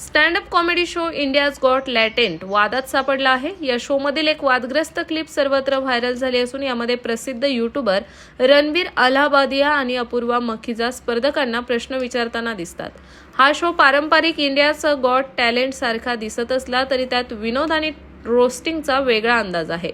Stand up comedy show India's got latent वादात सापडला आहे. या शोमधील एक वादग्रस्त क्लिप सर्वत्र व्हायरल झाली असून यामध्ये प्रसिद्ध युट्यूबर रणवीर अलाहाबादिया आणि अपूर्वा मखिजा स्पर्धकांना प्रश्न विचारताना दिसतात. हा शो पारंपरिक इंडियाज गॉट टॅलेंट सारखा दिसत असला तरी त्यात विनोद आणि रोस्टिंगचा वेगळा अंदाज आहे.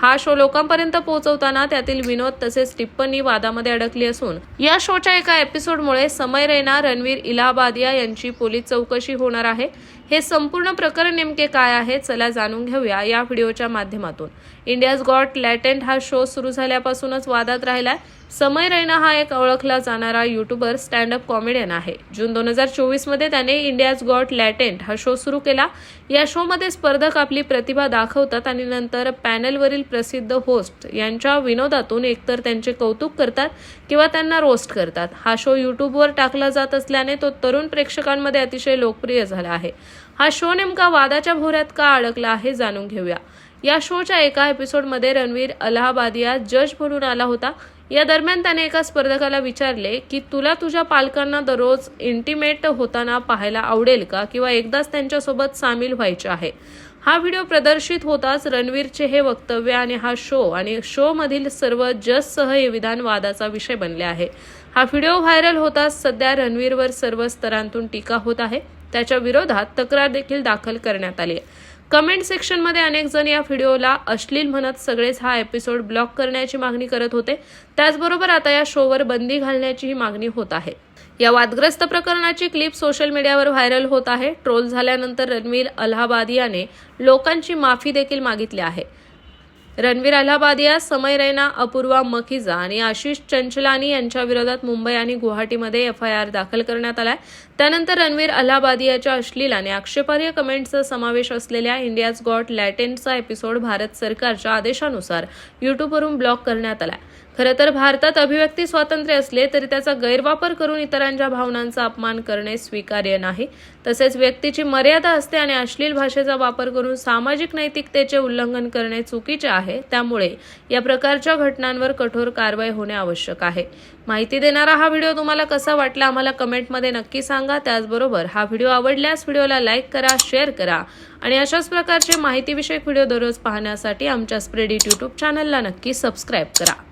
हा शो लोकांपर्यंत पोहोचवताना त्यातील विनोद तसेच टिप्पणी वादामध्ये अडकली असून या शोच्या एका एपिसोडमुळे समय रैना रणवीर इलाहाबादिया यांची पोलीस चौकशी होणार आहे. हे संपूर्ण प्रकरण नेमके काय आहे चला जाणून घेऊया या व्हिडिओच्या माध्यमातून. इंडियाज गॉट लॅटेंट हा शो सुरू झाल्यापासूनच वादात राहिलाय. समय रैना हा एक ओळखला जाणारा युट्यूबर स्टँडअप कॉमेडियन आहे. जून दोन हजार चोवीसमध्ये त्याने इंडियाज गॉट लॅटेंट हा शो सुरू केला. या शोमध्ये स्पर्धक आपली प्रतिभा दाखवतात आणि नंतर पॅनलवरील प्रसिद्ध होस्ट यांच्या विनोदातून एकतर त्यांचे कौतुक करतात किंवा त्यांना रोस्ट करतात. हा शो यूट्यूबवर टाकला जात असल्याने तो तरुण प्रेक्षकांमध्ये अतिशय लोकप्रिय झाला आहे. हा शो नेमका वादाच्या भोऱ्यात का अडकला आहे जाणून घेऊया. या शोच्या एका एपिसोडमध्ये रणवीर अलाहाबादिया जज म्हणून आला होता. या दरम्यान त्याने एका स्पर्धकाला विचारले की तुला तुझ्या पालकांना दररोज इंटिमेट होताना पाहायला आवडेल का? किंवा एकदाच त्यांच्यासोबत सामील व्हायचे आहे? हा व्हिडिओ प्रदर्शित होताच रणवीरचे हे वक्तव्य आणि हा शो आणि शो मधील सर्व जजसह हे विधान वादाचा विषय बनले आहे. हा व्हिडिओ व्हायरल होताच सध्या रणवीरवर सर्व स्तरांतून टीका होत आहे. त्याच्या विरोधात तक्रार देखील दाखल करण्यात आली आहे. कमेंट सेक्शनमध्ये अनेक जण या व्हिडिओला अश्लील म्हणत सगळेच हा एपिसोड ब्लॉक करण्याची मागणी करत होते. त्याचबरोबर आता या शोवर बंदी घालण्याचीही मागणी होत आहे. या वादग्रस्त प्रकरणाची क्लिप सोशल मीडियावर व्हायरल होत आहे. ट्रोल झाल्यानंतर रणवीर अल्हाबादियाने लोकांची माफी देखील मागितली आहे. रणवीर अलाहाबादिया समय रैना अपूर्वा मखिजा आणि आशिष चंचलानी यांच्या विरोधात मुंबई आणि गुवाहाटीमध्ये एफ आय आर दाखल करण्यात आलाय. त्यानंतर रणवीर अलाहाबादियाच्या अश्लील आणि आक्षेपार्ह कमेंटचा समावेश असलेल्या इंडियाज गॉट लॅटेंटचा एपिसोड भारत सरकारच्या आदेशानुसार युट्यूबवरून ब्लॉक करण्यात आलाय. खरं तर भारतात अभिव्यक्ती स्वातंत्र्य असले तरी त्याचा गैरवापर करून इतरांच्या भावनांचा अपमान करणे स्वीकार्य नाही. तसेच व्यक्तीची मर्यादा असते आणि अश्लील भाषेचा वापर करून सामाजिक नैतिकतेचे उल्लंघन करणे चुकीचे आहे त्यामुळे या प्रकारच्या घटनांवर कठोर कारवाई होणे आवश्यक आहे. माहिती देणारा हा व्हिडिओ तुम्हाला कसा वाटला आम्हाला कमेंटमध्ये नक्की सांगा. त्याचबरोबर हा व्हिडिओ आवडल्यास व्हिडिओला लाईक करा शेअर करा आणि अशाच प्रकारचे माहितीविषयक व्हिडिओ दररोज पाहण्यासाठी आमच्या स्प्रेडिट यूट्यूब चॅनलला नक्की सबस्क्राईब करा.